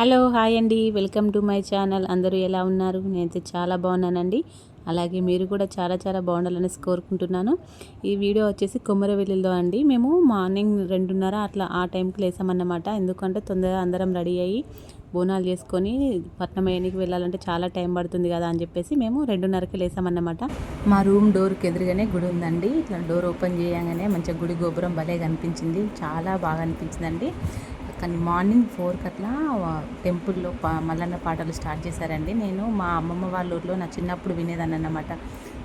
Hello hi అండి. Welcome to my channel. అందరూ ఎలా ఉన్నారు? నేనైతే చాలా బాగున్నానండి. అలాగే మీరు కూడా చాలా చాలా బాగుండాలని కోరుకుంటున్నాను. ఈ వీడియో వచ్చేసి కొమ్మరవెల్లిలో అండి. మేము మార్నింగ్ రెండున్నర అట్లా ఆ టైంకి లేసామన్నమాట. ఎందుకంటే తొందరగా అందరం రెడీ అయ్యి బోనాలు చేసుకొని పట్నం వేయనికి వెళ్ళాలంటే చాలా టైం పడుతుంది కదా అని చెప్పేసి మేము రెండున్నరకి లేసామన్నమాట. మా రూమ్ డోర్కి ఎదురుగానే గుడి ఉందండి. ఇట్లా డోర్ ఓపెన్ చేయగానే మంచిగా గుడి గోపురం భలే కనిపించింది. చాలా బాగా అనిపించిందండి. కానీ మార్నింగ్ ఫోర్కి అట్లా టెంపుల్లో పా మల్లన్న పాటలు స్టార్ట్ చేశారండి. నేను మా అమ్మమ్మ వాళ్ళ ఊర్లో నా చిన్నప్పుడు వినేదాన్ని అన్నమాట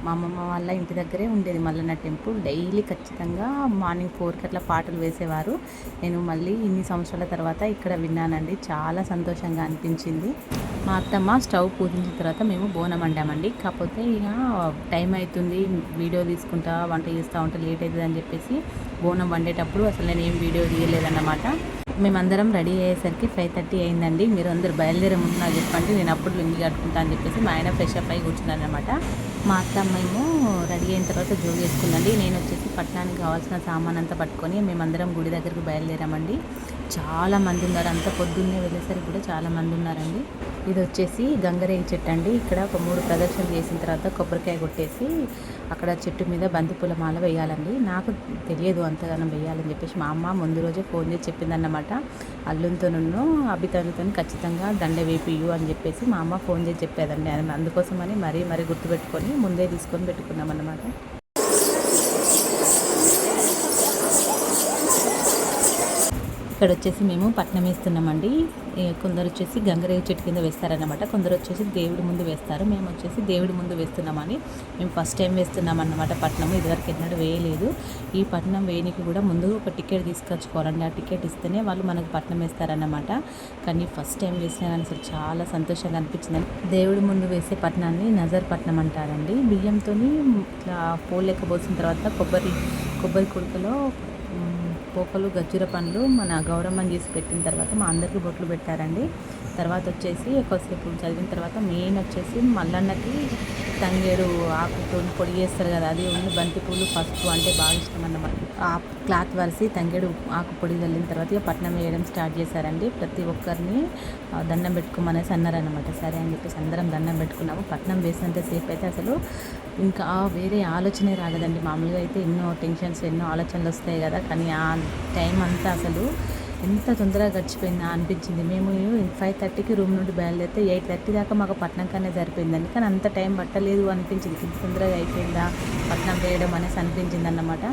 మా అమ్మమ్మ వాళ్ళ ఇంటి దగ్గరే ఉండేది మల్లన్న టెంపుల్. డైలీ ఖచ్చితంగా మార్నింగ్ ఫోర్కి అట్లా పాటలు వేసేవారు. నేను మళ్ళీ ఇన్ని సంవత్సరాల తర్వాత ఇక్కడ విన్నానండి. చాలా సంతోషంగా అనిపించింది. మా అత్తమ్మ స్టవ్ పూజించిన తర్వాత మేము బోనం వండామండి కాకపోతే ఇక టైం అవుతుంది వీడియో తీసుకుంటా వంట చేస్తూ ఉంటే లేట్ అవుతుంది అని చెప్పేసి బోనం వండేటప్పుడు అసలు నేను ఏం వీడియో తీయలేదన్నమాట. మేమందరం రెడీ అయ్యేసరికి ఫైవ్ థర్టీ అయిందండి. మీరు అందరు బయలుదేరే ముందు నాకు చెప్పండి. నేను అప్పుడు లుంగి కట్టుకుంటా అని చెప్పేసి మా ఆయన ఫ్రెష్ అప్ అయి కూర్చున్నాను అనమాట మా అత్తమ్మేమో రెడీ అయిన తర్వాత జోగి వేసుకుందండి. నేను వచ్చేసి పట్టణానికి కావాల్సిన సామాన్ అంతా పట్టుకొని మేమందరం గుడి దగ్గరికి బయలుదేరామండి. చాలా మంది ఉన్నారు. అంత పొద్దున్నే వెళ్ళేసరికి కూడా చాలా మంది ఉన్నారండి. ఇది వచ్చేసి గంగరేగి చెట్టు అండి. ఇక్కడ ఒక మూడు ప్రదక్షిణలు చేసిన తర్వాత కొబ్బరికాయ కొట్టేసి అక్కడ చెట్టు మీద బంతిపూల మాల వేయాలండి. నాకు తెలియదు అంతగానం వేయాలని చెప్పేసి మా అమ్మ ముందు రోజే ఫోన్ చేసి చెప్పిందన్నమాట. అల్లునితోనూ అభితనుతో ఖచ్చితంగా దండ వేపియు అని చెప్పేసి మా అమ్మ ఫోన్ చేసి చెప్పేదండి. అందుకోసమని మరీ మరీ గుర్తుపెట్టుకొని ముందే తీసుకొని పెట్టుకున్నాం అన్నమాట ఇక్కడ వచ్చేసి మేము పట్నం వేస్తున్నామండి. కొందరు వచ్చేసి గంగరేవి చెట్టు కింద వేస్తారనమాట కొందరు వచ్చేసి దేవుడి ముందు వేస్తారు. మేము వచ్చేసి దేవుడి ముందు వేస్తున్నామని మేము ఫస్ట్ టైం వేస్తున్నాం అన్నమాట పట్నం ఇదివరకు ఎన్నడూ వేయలేదు. ఈ పట్నం వేయనికి కూడా ముందు ఒక టికెట్ తీసుకొచ్చుకోవాలండి. ఆ టికెట్ ఇస్తేనే వాళ్ళు మనకు పట్నం వేస్తారన్నమాట. కానీ ఫస్ట్ టైం వేసినా అసలు చాలా సంతోషంగా అనిపించింది దేవుడి ముందు వేసే పట్నాన్ని నజర్ పట్నం అంటారండి. బియ్యంతో ఇట్లా పోలేకపోసిన తర్వాత కొబ్బరి కొబ్బరి కుడుకలో పోకలు గజ్జర పండ్లు మన గౌరమ్మని చేసి పెట్టిన తర్వాత మా అందరికీ బొట్లు పెట్టారండి. తర్వాత వచ్చేసి కొద్దిసేపు చదివిన తర్వాత మెయిన్ వచ్చేసి మల్లన్నకి తంగేడు ఆకుతో పొడి చేస్తారు కదా అది ఉంది బంతి పూలు పసుపు అంటే బాగా ఇష్టం అన్నమాట. ఆ క్లాత్ వరిసి తంగేడు ఆకు పొడి చల్లిన తర్వాత ఇక పట్నం వేయడం స్టార్ట్ చేశారండి. ప్రతి ఒక్కరిని దండం పెట్టుకోమనేసి అన్నారనమాట సరే అని చెప్పేసి అందరం దండం పెట్టుకున్నాము. పట్నం వేసినంతసేపు అయితే అసలు ఇంకా వేరే ఆలోచనే రాలేదండి. మామూలుగా అయితే ఎన్నో టెన్షన్స్ ఎన్నో ఆలోచనలు వస్తాయి కదా. కానీ ఆ టైం అంతా అసలు ఎంత తొందరగా గడిచిపోయిందా అనిపించింది. మేము ఫైవ్ థర్టీకి రూమ్ నుండి బయలుదేరితే ఎయిట్ థర్టీ దాకా మాకు పట్నంకనే కన్నా సరిపోయిందండి. కానీ అంత టైం పట్టలేదు అనిపించింది. ఇంత తొందరగా అయిపోయిందా? పట్నం వేయడం అనేసి అనిపించింది అన్నమాట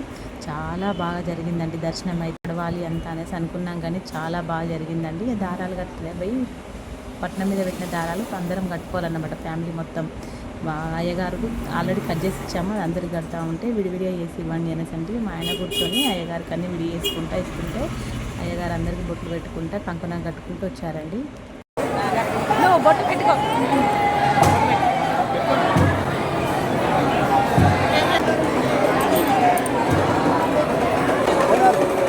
చాలా బాగా జరిగిందండి. దర్శనం అయితే నడవాలి అంత అనేసి అనుకున్నాం కానీ చాలా బాగా జరిగిందండి. దారాలు కట్టలే పోయి పట్నం మీద పెట్టిన దారాలు అందరం కట్టుకోవాలన్నమాట ఫ్యామిలీ మొత్తం. అయ్యగారు ఆల్రెడీ కట్ చేసి ఇచ్చాము. అది అందరికి కడతా ఉంటే విడివిడిగా వేసి ఇవ్వండి అనేసి అంటే మా ఆయన కూర్చొని అయ్యగారికి అన్నీ విడి వేసుకుంటా ఇస్తుంటే అయ్యగారు అందరికీ బొట్లు పెట్టుకుంటే కంకణం కట్టుకుంటూ వచ్చారండి. బొట్టు పెట్టుకో. కోరవెల్లి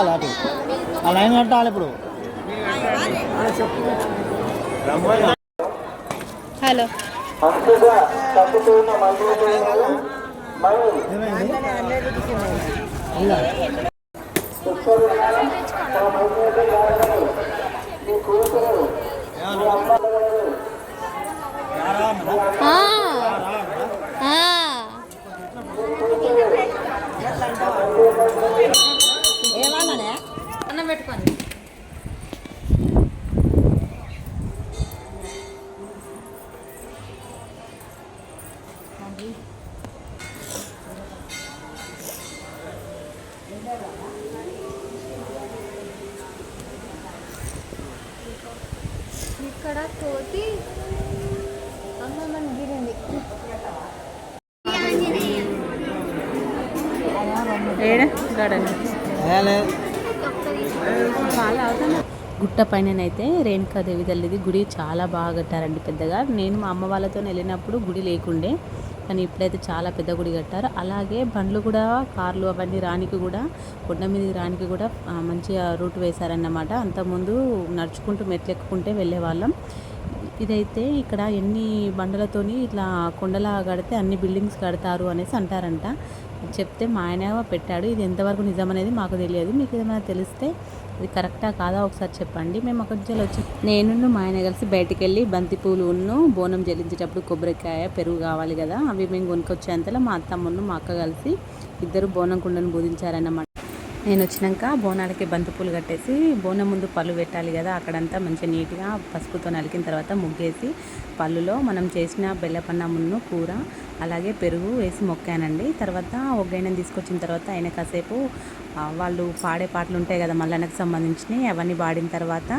పోవాలి అటు. ఆ లైన్ కట్టాలి ఇప్పుడు. హలో. అన్నం పెట్టుకోండి. ఇక్కడ కోతి అమ్మమ్మని గిరింది ఏడ? గార్డెన్. గుట్ట పైననైతే రేణుకాదేవి తల్లిది గుడి చాలా బాగా కట్టారండి పెద్దగా. నేను మా అమ్మ వాళ్ళతో వెళ్ళినప్పుడు గుడి లేకుండే కానీ ఇప్పుడైతే చాలా పెద్ద గుడి కట్టారు. అలాగే బండ్లు కూడా కార్లు అవన్నీ రానికి కూడా కొండ మీద రానికి కూడా మంచిగా రూట్ వేశారన్నమాట. అంతకుముందు నడుచుకుంటూ మెట్లెక్కుంటే వెళ్ళేవాళ్ళం. ఇదైతే ఇక్కడ ఎన్ని బండలతోని ఇట్లా కొండలా కడితే అన్ని బిల్డింగ్స్ కడతారు అనేసి అంటారంట. చెప్తే మా ఆయన పెట్టాడు ఇది ఎంతవరకు నిజం అనేది మాకు తెలియదు మీకు ఏమైనా తెలిస్తే ఇది కరెక్టా కాదా ఒకసారి చెప్పండి. మేము అక్కడి నుంచి వచ్చి నేను మా ఆయన కలిసి బయటికి వెళ్ళి బంతి పూలు ఉన్ను బోనం చెల్లించేటప్పుడు కొబ్బరికాయ పెరుగు కావాలి కదా అవి మేము కొనుక్కొచ్చేంతలో మా అత్తమ్మను మా అక్క కలిసి ఇద్దరు బోనం కుండను బోధించారన్నమాట. నేను వచ్చినాక బోనాలకి బంతిపూలు కట్టేసి బోనం ముందు పళ్ళు పెట్టాలి కదా అక్కడంతా మంచిగా నీట్గా పసుపుతో నలికిన తర్వాత ముగ్గేసి పళ్ళులో మనం చేసిన బెల్లపన్నమును కూర అలాగే పెరుగు వేసి మొక్కానండి. తర్వాత ఒగ్గైనా తీసుకొచ్చిన తర్వాత ఆయన కాసేపు వాళ్ళు పాడే పాటలు ఉంటాయి కదా మల్లన్నకు సంబంధించినవి అవన్నీ పాడిన తర్వాత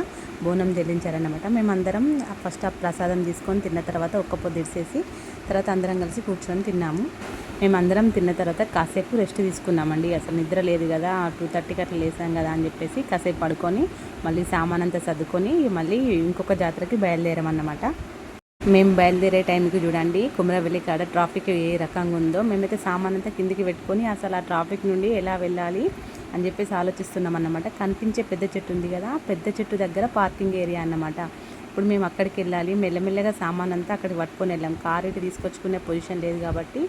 బోనం చెల్లించారనమాట మేమందరం ఫస్ట్ ఆ ప్రసాదం తీసుకొని తిన్న తర్వాత ఒక్క పొద్దు ఇడిసేసి తర్వాత అందరం కలిసి కూర్చొని తిన్నాము. మేమందరం తిన్న తర్వాత కాసేపు రెస్ట్ తీసుకున్నామండి. అసలు నిద్ర లేదు కదా టూ థర్టీకి అట్లా లేసాం కదా అని చెప్పేసి కాసేపు పడుకొని మళ్ళీ సామాన్ అంతా సర్దుకొని మళ్ళీ ఇంకొక జాతరకి బయలుదేరామన్నమాట. మేము బయలుదేరే టైంకి చూడండి కుమరవెల్లి కాడ ట్రాఫిక్ ఏ రకంగా ఉందో. మేమైతే సామాన్ అంతా కిందికి పెట్టుకొని అసలు ఆ ట్రాఫిక్ నుండి ఎలా వెళ్ళాలి అని చెప్పేసి ఆలోచిస్తున్నాం అన్నమాట కనిపించే పెద్ద చెట్టు ఉంది కదా పెద్ద చెట్టు దగ్గర పార్కింగ్ ఏరియా అన్నమాట. ఇప్పుడు మేము అక్కడికి వెళ్ళాలి మెల్లమెల్లగా సామాన్ అంతా అక్కడికి పట్టుకొని వెళ్ళాం. కారు ఇటు తీసుకొచ్చుకునే పొజిషన్ లేదు కాబట్టి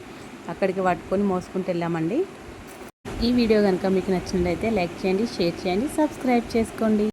అక్కడికి పట్టుకొని మోసుకుంటూ వెళ్ళామండి. ఈ వీడియో కనుక మీకు నచ్చినట్లయితే లైక్ చేయండి షేర్ చేయండి సబ్స్క్రైబ్ చేసుకోండి.